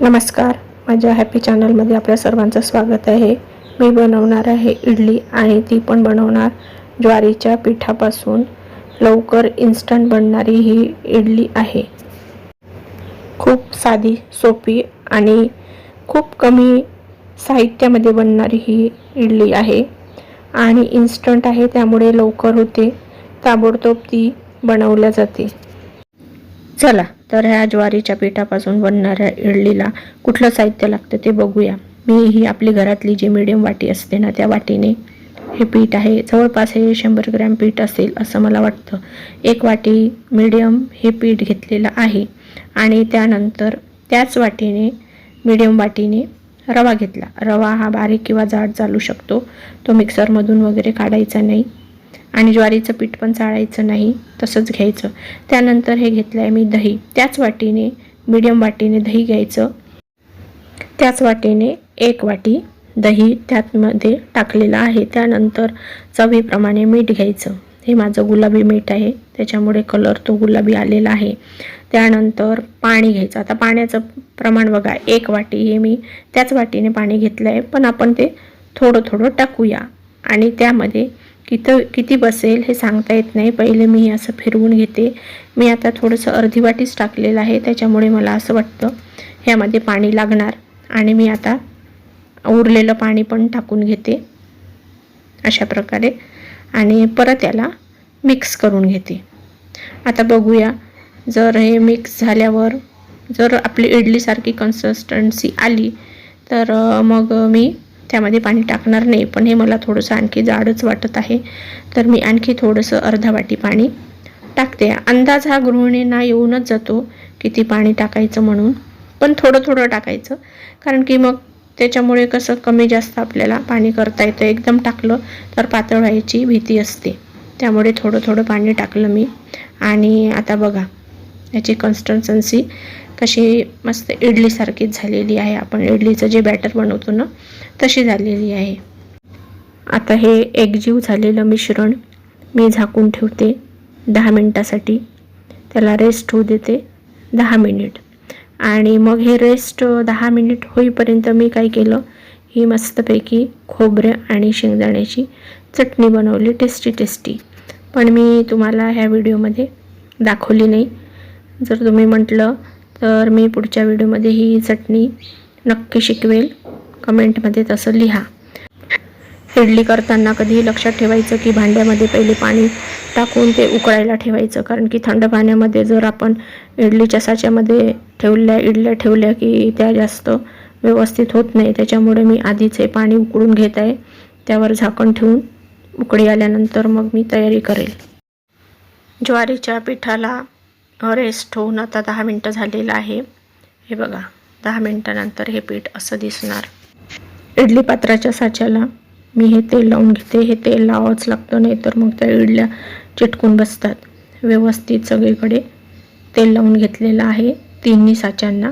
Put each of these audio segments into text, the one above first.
नमस्कार. माझ्या हॅपी चॅनलमध्ये आपल्या सर्वांचं स्वागत आहे. मी बनवणार आहे इडली आणि ती पण बनवणार. ज्वारीच्या पिठापासून लवकर इन्स्टंट बनणारी ही इडली आहे. खूप साधी सोपी आणि खूप कमी साहित्यामध्ये बनणारी ही इडली आहे आणि इन्स्टंट आहे त्यामुळे लवकर होते. ताबडतोब ती बनवल्या जाते. चला तर ह्या ज्वारीच्या पिठापासून बनणाऱ्या इडलीला कुठलं साहित्य लागतं ते बघूया. मी ही आपली घरातली जी मिडियम वाटी असते ना त्या वाटीने हे पीठ आहे. जवळपास हे शंभर ग्रॅम पीठ असेल असं मला वाटतं. एक वाटी मिडियम हे पीठ घेतलेलं आहे आणि त्यानंतर त्याच वाटीने मिडियम वाटीने रवा घेतला. रवा हा बारीक किंवा जाड चालू शकतो. तो मिक्सरमधून वगैरे काढायचा नाही. आणि ज्वारीचं पीठ पण चाळायचं नाही तसंच घ्यायचं. त्यानंतर हे घेतलं आहे मी दही. त्याच वाटीने मीडियम वाटीने दही घ्यायचं. त्याच वाटीने एक वाटी दही त्यातमध्ये टाकलेलं आहे. त्यानंतर चवीप्रमाणे मीठ घ्यायचं. हे माझं गुलाबी मीठ आहे. त्याच्यामुळे कलर तो गुलाबी आलेला आहे. त्यानंतर पाणी घ्यायचं. आता पाण्याचं प्रमाण बघा. एक वाटी हे मी त्याच वाटीने पाणी घेतलं आहे पण आपण ते थोडं थोडं टाकूया. आणि त्यामध्ये किती किती बसेल हे सांगता येत नाही. पहिले मी असं फिरवून घेते. मी आता थोडंसं अर्धी वाटीच टाकलेलं आहे. त्याच्यामुळे मला असं वाटतं ह्यामध्ये पाणी लागणार. आणि मी आता उरलेलं पाणी पण टाकून घेते. अशा प्रकारे. आणि परत याला मिक्स करून घेते. आता बघूया. जर हे मिक्स झाल्यावर जर आपली इडलीसारखी कन्सिस्टन्सी आली तर मग मी त्यामध्ये पाणी टाकणार नाही पण हे मला थोडंसं आणखी जाडच वाटत आहे. तर मी आणखी थोडंसं अर्धा वाटी पाणी टाकते. अंदाज हा गृहिणींना येऊनच जातो किती पाणी टाकायचं म्हणून. पण थोडं थोडं टाकायचं. कारण की मग त्याच्यामुळे कसं कमी जास्त आपल्याला पाणी करता येतं. एकदम टाकलं तर पातळ व्हायची भीती असते. त्यामुळे थोडं थोडं पाणी टाकलं मी. आणि आता बघा याची कन्सिस्टन्सी कशी मस्त इडलीसारखीच झालेली आहे. आपण इडलीचं जे बॅटर बनवतो ना तशी झालेली आहे. आता हे एकजीव झालेलं मिश्रण मी झाकून ठेवते दहा मिनटासाठी. त्याला रेस्ट होऊ देते दहा मिनिट आणि मग हे रेस्ट दहा मिनिट होईपर्यंत मी काय केलं ही मस्तपैकी खोबरं आणि शेंगदाण्याची चटणी बनवली टेस्टी टेस्टी पण मी तुम्हाला ह्या व्हिडिओमध्ये दाखवली नाही. जर तुम्ही म्हटलं तर मी पुढच्या व्हिडिओमध्ये ही चटणी नक्की शिकवेल. कमेंटमध्ये तसं लिहा. इडली करताना कधीही लक्षात ठेवायचं की भांड्यामध्ये पहिले पाणी टाकून ते उकळायला ठेवायचं. कारण की थंड पाण्यामध्ये जर आपण इडलीच्या साच्यामध्ये ठेवल्या इडल्या ठेवल्या की त्या जास्त व्यवस्थित होत नाही. त्याच्यामुळे मी आधीच हे पाणी उकळून घेत आहे. त्यावर झाकण ठेवून उकळी आल्यानंतर मग मी तयारी करेल. ज्वारीच्या पिठाला रेस्ट होऊन आता दहा मिनटं झालेलं आहे. हे बघा दहा मिनटानंतर हे पीठ असं दिसणार. इडली पात्राच्या साच्याला मी हे तेल लावून घेते. हे तेल लावावंच लागतं नाही तर मग त्या इडल्या चिटकून बसतात. व्यवस्थित सगळीकडे तेल लावून घेतलेलं आहे. तिन्ही साच्यांना.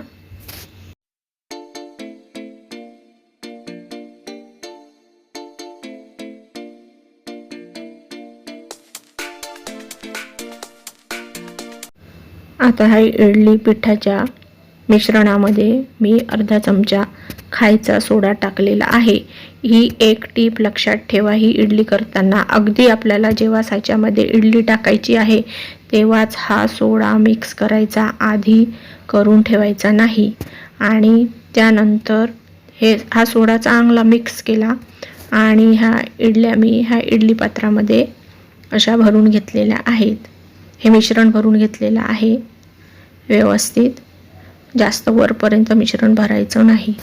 आता ह्या इडली पिठाच्या मिश्रणामध्ये मी अर्धा चमचा खायचा सोडा टाकलेला आहे. ही एक टीप लक्षात ठेवा. ही इडली करताना अगदी आपल्याला जेव्हा साच्यामध्ये इडली टाकायची आहे तेव्हाच हा सोडा मिक्स करायचा आधी करून ठेवायचा नाही. आणि त्यानंतर हे हा सोडा चांगला मिक्स केला आणि ह्या इडल्या मी ह्या इडली पात्रामध्ये अशा भरून घेतलेल्या आहेत. हे मिश्रण भरून घेतलेलं आहे. व्यवस्थित. जास्त वरपर्यंत मिश्रण भरायचं नाही.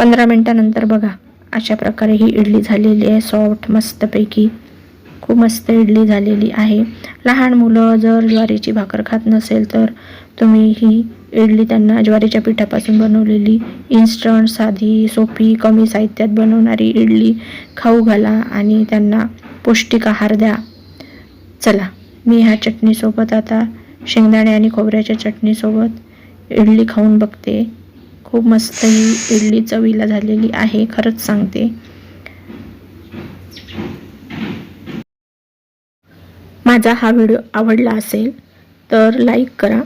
पंधरा मिनटानंतर बघा. अशा प्रकारे ही इडली झालेली आहे. सॉफ्ट मस्तपैकी. खूप मस्त इडली झालेली आहे. लहान मुलं जर ज्वारीची भाकर खात नसेल तर तुम्ही ही इडली त्यांना ज्वारीच्या पिठापासून बनवलेली इन्स्टंट साधी सोपी कमी साहित्यात बनवणारी इडली खाऊ घाला आणि त्यांना पौष्टिक आहार द्या. चला मी ह्या चटणीसोबत आता शेंगदाणे आणि खोबऱ्याच्या चटणीसोबत इडली खाऊन बघते. खूप मस्त ही इडली चवीला झालेली आहे खरंच सांगते. माझा हा व्हिडिओ आवडला असेल तर लाईक करा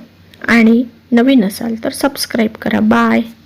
आणि नवीन असाल तर सबस्क्राईब करा. बाय.